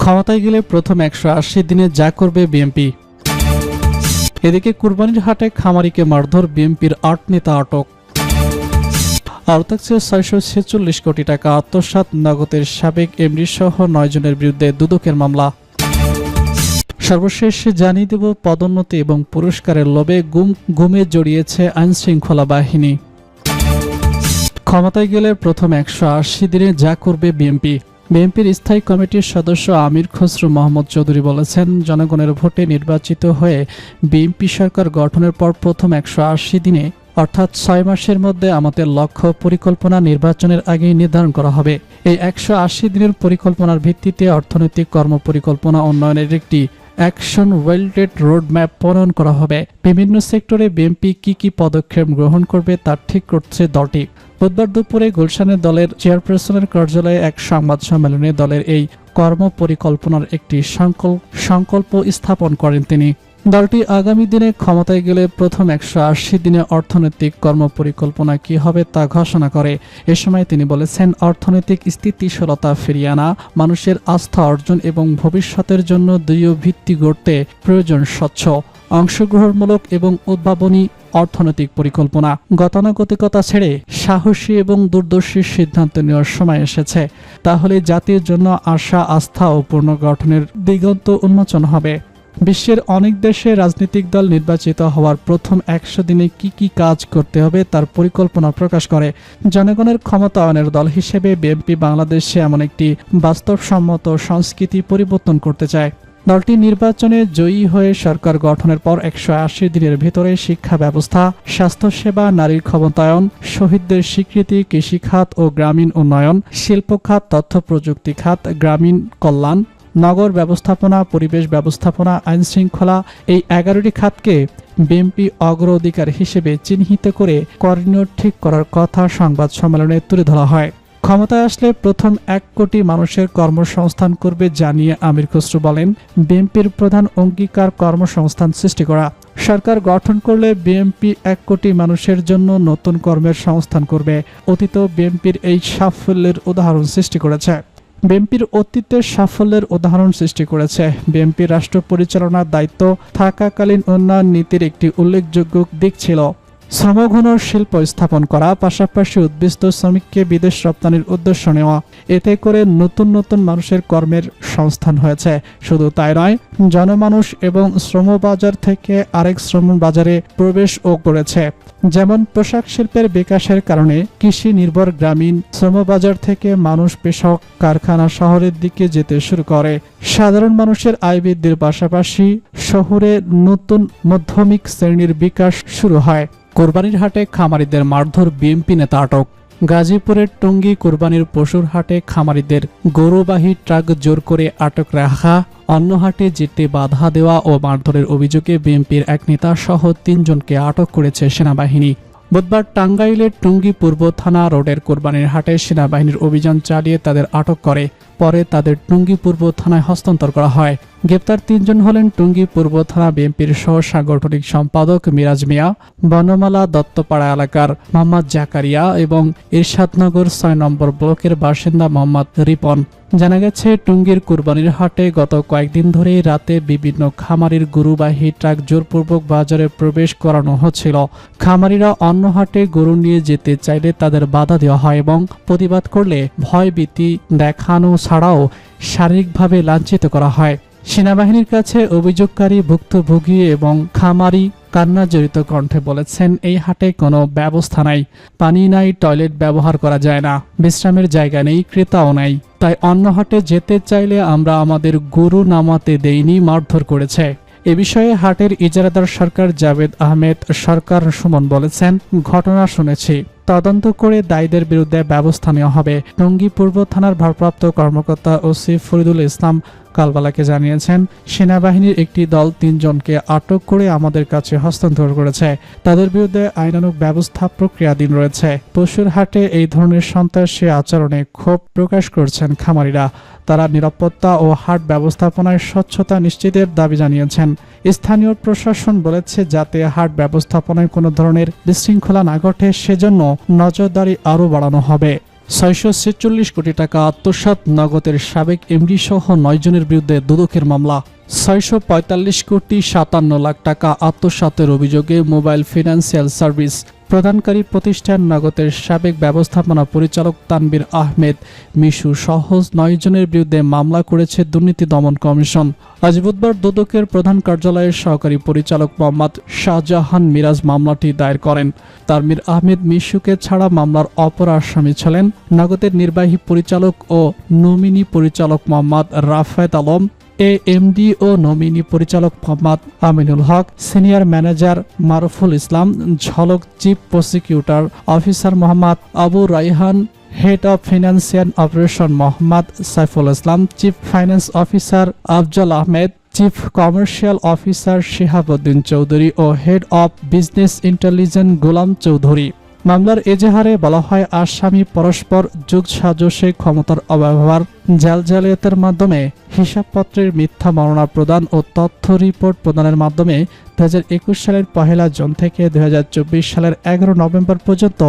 ক্ষমতায় গেলে প্রথম একশো আশি দিনে যা করবে বিএনপি। এদিকে কুরবানির হাটে খামারিকে মারধর বিএনপির আট নেতা আটক। আর থাকছে ছয়শো ছেচল্লিশ কোটি টাকা আত্মসাৎ নগদের সাবেক এমডি সহ নয় জনের বিরুদ্ধে দুদকের মামলা। সর্বশেষ জানিয়ে দেব পদোন্নতি এবং পুরস্কারের লোভে গুম, গুমে জড়িয়েছে আইন শৃঙ্খলা বাহিনী। ক্ষমতায় গেলে প্রথম একশো আশি দিনে যা করবে বিএনপি। বিএনপির স্থায়ী কমিটির সদস্য আমির খসরু মোহাম্মদ চৌধুরী বলেছেন, জনগণের ভোটে নির্বাচিত হয়ে বিএনপি সরকার গঠনের পর প্রথম একশো আশি দিনে, অর্থাৎ ছয় মাসের মধ্যে আমাদের লক্ষ্য পরিকল্পনা নির্বাচনের আগেই নির্ধারণ করা হবে। এই একশো আশি দিনের পরিকল্পনার ভিত্তিতে অর্থনৈতিক কর্মপরিকল্পনা উন্নয়নের একটি অ্যাকশন ওয়েল্ডেড রোড ম্যাপ প্রণয়ন করা হবে। বিভিন্ন সেক্টরে বিএনপি কি কি পদক্ষেপ গ্রহণ করবে তা ঠিক করছে দলটি। বুধবার দুপুরে গুলশানের দলের চেয়ারপারসনের কার্যালয়ে এক সংবাদ সম্মেলনে দলের এই কর্ম পরিকল্পনার একটি সংকল্প স্থাপন করেন তিনি। দলটি আগামী দিনে ক্ষমতায় গেলে প্রথম একশো আশি দিনে অর্থনৈতিক কর্মপরিকল্পনা কি হবে তা ঘোষণা করে। এ সময় তিনি বলেছেন, অর্থনৈতিক স্থিতিশীলতা ফিরিয়ে আনা, মানুষের আস্থা অর্জন এবং ভবিষ্যতের জন্য দৃঢ় ভিত্তি গড়তে প্রয়োজন স্বচ্ছ, অংশগ্রহণমূলক এবং উদ্ভাবনী অর্থনৈতিক পরিকল্পনা। গতানুগতিকতা ছেড়ে সাহসী এবং দূরদর্শী সিদ্ধান্ত নেওয়ার সময় এসেছে। তাহলে জাতির জন্য আশা, আস্থা ও পুনর্গঠনের দিগন্ত উন্মোচন হবে। বিশ্বের অনেক দেশে রাজনৈতিক দল নির্বাচিত হওয়ার প্রথম একশো দিনে কি কি কাজ করতে হবে তার পরিকল্পনা প্রকাশ করে। জনগণের ক্ষমতায়নের দল হিসেবে বিএনপি বাংলাদেশে এমন একটি বাস্তবসম্মত সংস্কৃতি পরিবর্তন করতে চায়। দলটি নির্বাচনে জয়ী হয়ে সরকার গঠনের পর একশো আশি দিনের ভেতরে শিক্ষা ব্যবস্থা, স্বাস্থ্যসেবা, নারীর ক্ষমতায়ন, শহীদদের স্বীকৃতি কৃষিখাত ও গ্রামীণ উন্নয়ন, শিল্প খাত, তথ্য প্রযুক্তি খাত, গ্রামীণ কল্যাণ নগর ব্যবস্থাপনা, পরিবেশ ব্যবস্থাপনা, আইন শৃঙ্খলা এই এগারোটি খাতকে বিএনপি অগ্রাধিকার হিসেবে চিহ্নিত করে করণীয় ঠিক করার কথা সংবাদ সম্মেলনে তুলে ধরা হয়। ক্ষমতায় আসলে প্রথম এক কোটি মানুষের কর্মসংস্থান করবে জানিয়ে আমির খসরু বলেন, বিএনপির প্রধান অঙ্গীকার কর্মসংস্থান সৃষ্টি করা। সরকার গঠন করলে বিএনপি এক কোটি মানুষের জন্য নতুন কর্মের সংস্থান করবে। অতীত বিএনপির এই সাফল্যের উদাহরণ সৃষ্টি করেছে। বিএনপির অতীতের সাফল্যের উদাহরণ সৃষ্টি করেছে। বিএনপি রাষ্ট্র পরিচালনার দায়িত্ব থাকাকালীন উন্নয়ন নীতির একটি উল্লেখযোগ্য দিক ছিল। শ্রমঘন শিল্প স্থাপন করা, পাশাপাশি উদ্বৃস্ত শ্রমিককে বিদেশ রপ্তানির উদ্দেশ্য নেওয়া, এতে করে নতুন নতুন মানুষের কর্মের সংস্থান হয়েছে। শুধু তাই নয়, জনমানুষ এবং শ্রমবাজার থেকে আরেক শ্রম বাজারে প্রবেশও করেছে। যেমন পোশাক শিল্পের বিকাশের কারণে কৃষি নির্ভর গ্রামীণ শ্রমবাজার থেকে মানুষ পেশক কারখানা শহরের দিকে যেতে শুরু করে। সাধারণ মানুষের আয় বৃদ্ধির পাশাপাশি শহরে নতুন মধ্যমিক শ্রেণির বিকাশ শুরু হয়। কোরবানির হাটে খামারিদের মারধর বিএনপি নেতা আটক। গাজীপুরের টঙ্গী কোরবানির পশুর হাটে খামারিদের গরুবাহী ট্রাক জোর করে আটক রাখা, অন্য হাটে যেতে বাধা দেওয়া ও মারধরের অভিযোগে বিএনপির এক নেতা সহ তিনজনকে আটক করেছে সেনাবাহিনী। বুধবার টাঙ্গাইলের টঙ্গী পূর্ব থানা রোডের কোরবানির হাটে সেনাবাহিনীর অভিযান চালিয়ে তাদের আটক করে। পরে তাদের টঙ্গী পূর্ব থানায় হস্তান্তর করা হয়। গ্রেপ্তার তিনজন হলেন টঙ্গী পূর্ব থানা বিএনপির সহ সাংগঠনিক সম্পাদক মিরাজ মিয়া, বনমালা দত্তপাড়া এলাকার মোহাম্মদ জাকারিয়া এবং ইরশাদনগর ছয় নম্বর ব্লকের বাসিন্দা মোহাম্মদ রিপন। জানা গেছে, টুঙ্গির কুরবানির হাটে গত কয়েকদিন ধরে রাতে বিভিন্ন খামারির গরুবাহী ট্রাক জোরপূর্বক বাজারে প্রবেশ করানো হচ্ছিল। খামারিরা অন্য হাটে গরু নিয়ে যেতে চাইলে তাদের বাধা দেওয়া হয় এবং প্রতিবাদ করলে ভয়ভীতি দেখানো ছাড়াও শারীরিকভাবে লাঞ্ছিত করা হয়। সেনাবাহিনীর কাছে অভিযোগকারী ভুক্তভোগী এবং খামারি কান্না জড়িত কণ্ঠে বলেছেন, এই হাটে কোনো ব্যবস্থা নাই। পানি নাই, টয়লেট ব্যবহার করা যায় না। বিশ্রামের জায়গা নেই, ক্রেতাও নাই। তাই অন্য হাটে যেতে চাইলে আমরা আমাদের গরু নামাতে দেইনি, মারধর করেছে। এ বিষয়ে হাটের ইজারাদার সরকার জাভেদ আহমেদ, সরকার সুমন বলেছেন, ঘটনা শুনেছি। তদন্ত করে দায়ীদের বিরুদ্ধে ব্যবস্থা নেওয়া হবে। টঙ্গী পূর্ব থানার ভারপ্রাপ্ত কর্মকর্তা ওসি ফরিদুল ইসলাম কালবালাকে জানিয়েছেন, সেনাবাহিনীর একটি দল তিনজনকে আটক করে আমাদের কাছে হস্তান্তর করেছে। তাদের বিরুদ্ধে আইনানুগ ব্যবস্থা প্রক্রিয়াধীন রয়েছে। পশুর হাটে এই ধরনের সন্ত্রাসী আচরণে ক্ষোভ প্রকাশ করছেন খামারিরা। তারা নিরাপত্তা ও হাট ব্যবস্থাপনায় স্বচ্ছতা নিশ্চিতের দাবি জানিয়েছেন। স্থানীয় প্রশাসন বলেছে, যাতে হাট ব্যবস্থাপনায় কোনো ধরনের বিশৃঙ্খলা না ঘটে, সেজন্য নজরদারি আরও বাড়ানো হবে। ছয়শো ছেচল্লিশ কোটি টাকা আত্মসাত নগদের সাবেক এমডি সহ নয়জনের বিরুদ্ধে দুদকের মামলা। ছয়শো পঁয়তাল্লিশ কোটি সাতান্ন লাখ টাকা আত্মসাতের অভিযোগে মোবাইল ফিনান্সিয়াল সার্ভিস প্রদানকারী প্রতিষ্ঠান নগদের সাবেক ব্যবস্থাপনা পরিচালক তানবির আহমেদ। মিশু সহ নয় জনের বিরুদ্ধে মামলা করেছে দুর্নীতি দমন কমিশন। আজ বুধবার দুদকের প্রধান কার্যালয়ের সহকারী পরিচালক মোহাম্মদ শাহজাহান মিরাজ মামলাটি দায়ের করেন। তানবির আহমেদ মিশুকে ছাড়া মামলার অপর আসামি ছিলেন। নগদের নির্বাহী পরিচালক ও নমিনি পরিচালক মোহাম্মদ রাফেদ আলম এ ও নমিনি পরিচালক মোহাম্মদ আমিনুল হক, সিনিয়র ম্যানেজার মারুফুল ইসলাম, ঝলক chief prosecutor officer Mohammad Abu Raihan, head of financial operation Mohammad Saiful Islam, chief finance officer Afzal Ahmed, chief commercial officer Shihabuddin Chowdhury O head of business intelligence Golam Chowdhury. মামলার এজাহারে বলা হয়, আসামি পরস্পর যুগ সাজসে ক্ষমতার অব্যবহার জাল জালিয়াতের মাধ্যমে হিসাবপত্রের মিথ্যা বর্ণনা প্রদান ও তথ্য রিপোর্ট প্রদানের মাধ্যমে দু হাজার একুশ সালের পহেলা জুন থেকে দু হাজার চব্বিশ সালের এগারো নভেম্বর পর্যন্ত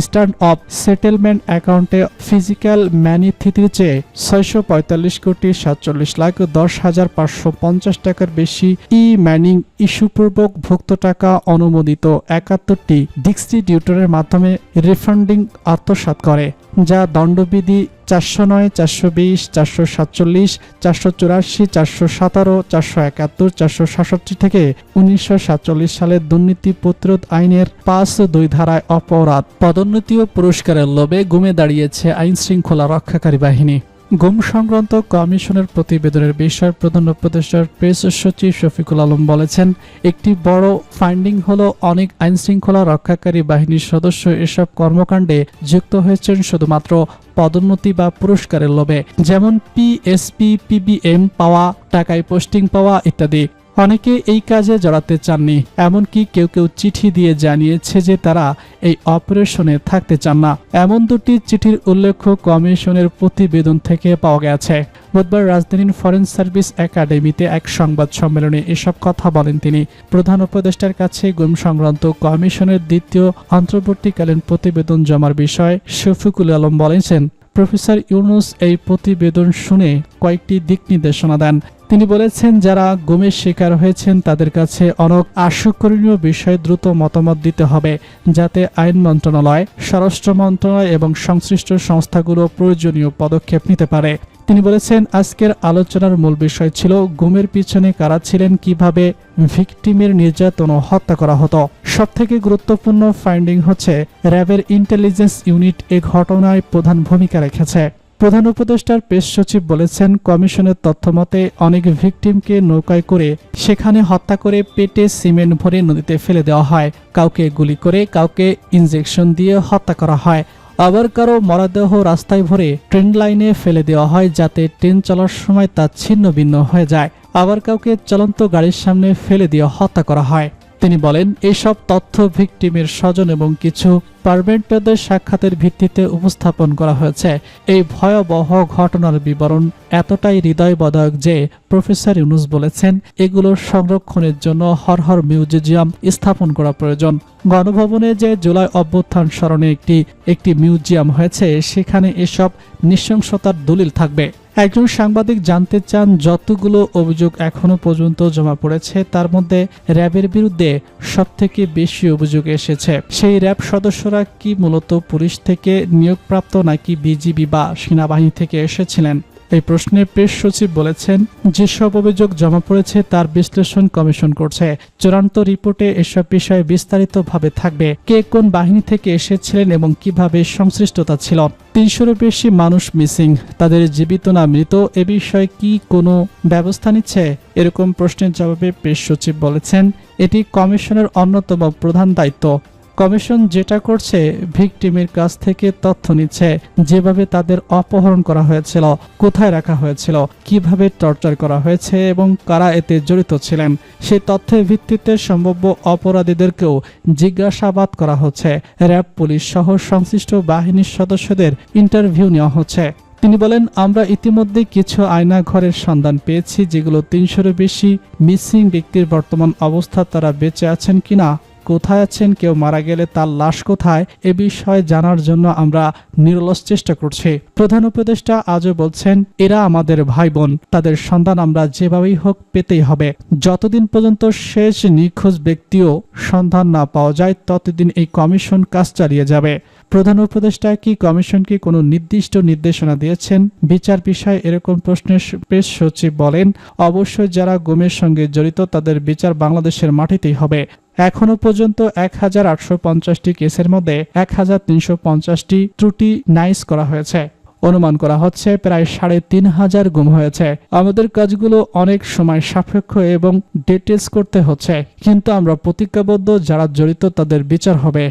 স্ট্যান্ড অফ সেটেলমেন্ট অ্যাকাউন্টে ফিজিক্যাল ম্যানিথিতির চেয়ে ছয়শো পঁয়তাল্লিশ কোটি সাতচল্লিশ লাখ দশ হাজার পাঁচশো পঞ্চাশ টাকার বেশি ই ম্যানিং ইস্যুপূর্বক ভুক্ত টাকা অনুমোদিত একাত্তরটি ডিস্ট্রিবিউটরের মাধ্যমে রিফান্ডিং আত্মসাৎ করে, যা দণ্ডবিধি চারশো নয়, চারশো বিশ, চারশো সাতচল্লিশ, চারশো চুরাশি, চারশো সতেরো, চারশো একাত্তর, চারশো সাতষট্টি থেকে উনিশশো সাতচল্লিশ সালের দুর্নীতি প্রতিরোধ আইনের পাঁচ দুই ধারায় অপরাধ। পদোন্নতি ও পুরস্কারের লোভে গুমে দাঁড়িয়েছে আইন শৃঙ্খলা রক্ষাকারী বাহিনী। গুম সংক্রান্ত কমিশনের প্রতিবেদনের বিষয়ে প্রধান উপদেষ্টার প্রেস সচিব শফিকুল আলম বলেছেন, একটি বড় ফাইন্ডিং হলো অনেক আইন শৃঙ্খলা রক্ষাকারী বাহিনীর সদস্য এসব কর্মকাণ্ডে যুক্ত হয়েছেন শুধুমাত্র পদোন্নতি বা পুরস্কারের লোভে, যেমন পিএসপি পিবিএম পাওয়া, টাকায় পোস্টিং পাওয়া ইত্যাদি। অনেকে এই কাজে জড়াতে চাননি, এমনকি কেউ কেউ চিঠি দিয়ে জানিয়েছে যে তারা এই অপারেশনে থাকতে চান না। এমন দুটি চিঠির উল্লেখ কমিশনের প্রতিবেদন থেকে পাওয়া গেছে। বুধবার রাজধানীর ফরেন সার্ভিস একাডেমিতে এক সংবাদ সম্মেলনে এসব কথা বলেন তিনি। প্রধান উপদেষ্টার কাছে গুম সংক্রান্ত কমিশনের দ্বিতীয় অন্তর্বর্তীকালীন প্রতিবেদন জমার বিষয়ে শফিকুল আলম বলেছেন, প্রফেসর ইউনুস এই প্রতিবেদন শুনে কয়েকটি দিক নির্দেশনা দেন। তিনি বলেছেন, যারা গুমের শিকার হয়েছেন, তাদের কাছে অনেক আশুকরণীয় বিষয়ে দ্রুত মতামত দিতে হবে, যাতে আইন মন্ত্রণালয়, স্বরাষ্ট্র মন্ত্রণালয় এবং সংশ্লিষ্ট সংস্থাগুলো প্রয়োজনীয় পদক্ষেপ নিতে পারে। তিনি বলেছেন, আজকের আলোচনার মূল বিষয় ছিল গুমের পিছনে কারা ছিলেন, কীভাবে ভিকটিমের নির্যাতন ও হত্যা করা হতো। সবথেকে গুরুত্বপূর্ণ ফাইন্ডিং হচ্ছে, র্যাবের ইন্টেলিজেন্স ইউনিট এ ঘটনায় প্রধান ভূমিকা রেখেছে। প্রধান উপদেষ্টার পেশ সচিব বলেছেন, কমিশনের তথ্যমতে অনেক ভিকটিমকে নৌকায় করে সেখানে হত্যা করে পেটে সিমেন্ট ভরে নদীতে ফেলে দেওয়া হয়। কাউকে গুলি করে, কাউকে ইনজেকশন দিয়ে হত্যা করা হয়। আবার কারও মরদেহ রাস্তায় ভরে ট্রেন লাইনে ফেলে দেওয়া হয় যাতে ট্রেন চলার সময় তা ছিন্ন ভিন্ন হয়ে যায়। আবার কাউকে চলন্ত গাড়ির সামনে ফেলে দিয়ে হত্যা করা হয়। তিনি বলেন এইসব তথ্য ভিকটিমের স্বজন এবং কিছু পারমেন্টদের সাক্ষাতের ভিত্তিতে উপস্থাপন করা হয়েছে। এই ভয়াবহ ঘটনার বিবরণ এতটাই হৃদয়বদক যে প্রফেসর ইউনুস বলেছেন এগুলোর সংরক্ষণের জন্য হরহর মিউজিয়াম স্থাপন করা প্রয়োজন। গণভবনে যে জুলাই অভ্যুত্থান স্মরণে একটি একটি মিউজিয়াম হয়েছে, সেখানে এসব নৃশংসতার দলিল থাকবে। একজন সাংবাদিক জানতে চান যতগুলো অভিযোগ এখনও পর্যন্ত জমা পড়েছে, তার মধ্যে র্যাবের বিরুদ্ধে সবথেকে বেশি অভিযোগ এসেছে। সেই র্যাব সদস্যরা কি মূলত পুলিশ থেকে নিয়োগপ্রাপ্ত নাকি বিজিবি বা সেনাবাহিনী থেকে এসেছিলেন? এই প্রশ্নে প্রেস সচিব বলেছেন, যেসব অভিযোগ জমা পড়েছে তার বিশ্লেষণ কমিশন করছে। চূড়ান্ত রিপোর্টে এসব বিষয়ে বিস্তারিতভাবে থাকবে কে কোন বাহিনী থেকে এসেছিলেন এবং কীভাবে সংশ্লিষ্টতা ছিল। তিনশোরও বেশি মানুষ মিসিং। তাদের জীবিত না মৃত, এ বিষয়ে কি কোনো ব্যবস্থা নিচ্ছে? এরকম প্রশ্নের জবাবে প্রেস সচিব বলেছেন, এটি কমিশনের অন্যতম প্রধান দায়িত্ব। কমিশন যেটা করছে, ভিকটিমের কাছ থেকে তথ্য নিচ্ছে, যেভাবে তাদের অপহরণ করা হয়েছিল, কোথায় রাখা হয়েছিল, কীভাবে টর্চার করা হয়েছে এবং কারা এতে জড়িত ছিলেন সেই তথ্যের ভিত্তিতে সম্ভাব্য অপরাধীদেরকেও জিজ্ঞাসাবাদ করা হচ্ছে। র্যাব, পুলিশ সহ সংশ্লিষ্ট বাহিনীর সদস্যদের ইন্টারভিউ নেওয়া হচ্ছে। তিনি বলেন, আমরা ইতিমধ্যে কিছু আয়না ঘরের সন্ধান পেয়েছি, যেগুলো তিনশোরও বেশি মিসিং ব্যক্তির বর্তমান অবস্থা তারা বেঁচে আছেন কিনা কোথায় আছেন, কেউ মারা গেলে তার লাশ কোথায়, এ বিষয়ে জানার জন্য আমরা নিরলস চেষ্টা করছি। প্রধান উপদেষ্টা আজও বলছেন, এরা আমাদের ভাই বোন তাদের সন্ধান আমরা যেভাবেই হোক পেতেই হবে। যতদিন পর্যন্ত শেষ নিখোঁজ ব্যক্তিও সন্ধান না পাওয়া যায়, ততদিন এই কমিশন কাজ চালিয়ে যাবে। প্রধান উপদেষ্টা কি কমিশনকে কোনো নির্দিষ্ট নির্দেশনা দিয়েছেন? বিচার বিষয়ে এরকম প্রশ্নের প্রেস সচিব বলেন, অবশ্যই যারা গুমের সঙ্গে জড়িত তাদের বিচার বাংলাদেশের মাটিতেই হবে। এখনও পর্যন্ত এক হাজার আটশো পঞ্চাশটি কেসের মধ্যে এক হাজার তিনশো পঞ্চাশটি ত্রুটি নাইস করা হয়েছে। অনুমান করা হচ্ছে প্রায় সাড়ে তিন হাজার গুম হয়েছে। আমাদের কাজগুলো অনেক সময় সাপেক্ষ এবং ডেটেস করতে হচ্ছে। কিন্তু আমরা প্রতিজ্ঞাবদ্ধ যারা জড়িত তাদের বিচার হবে।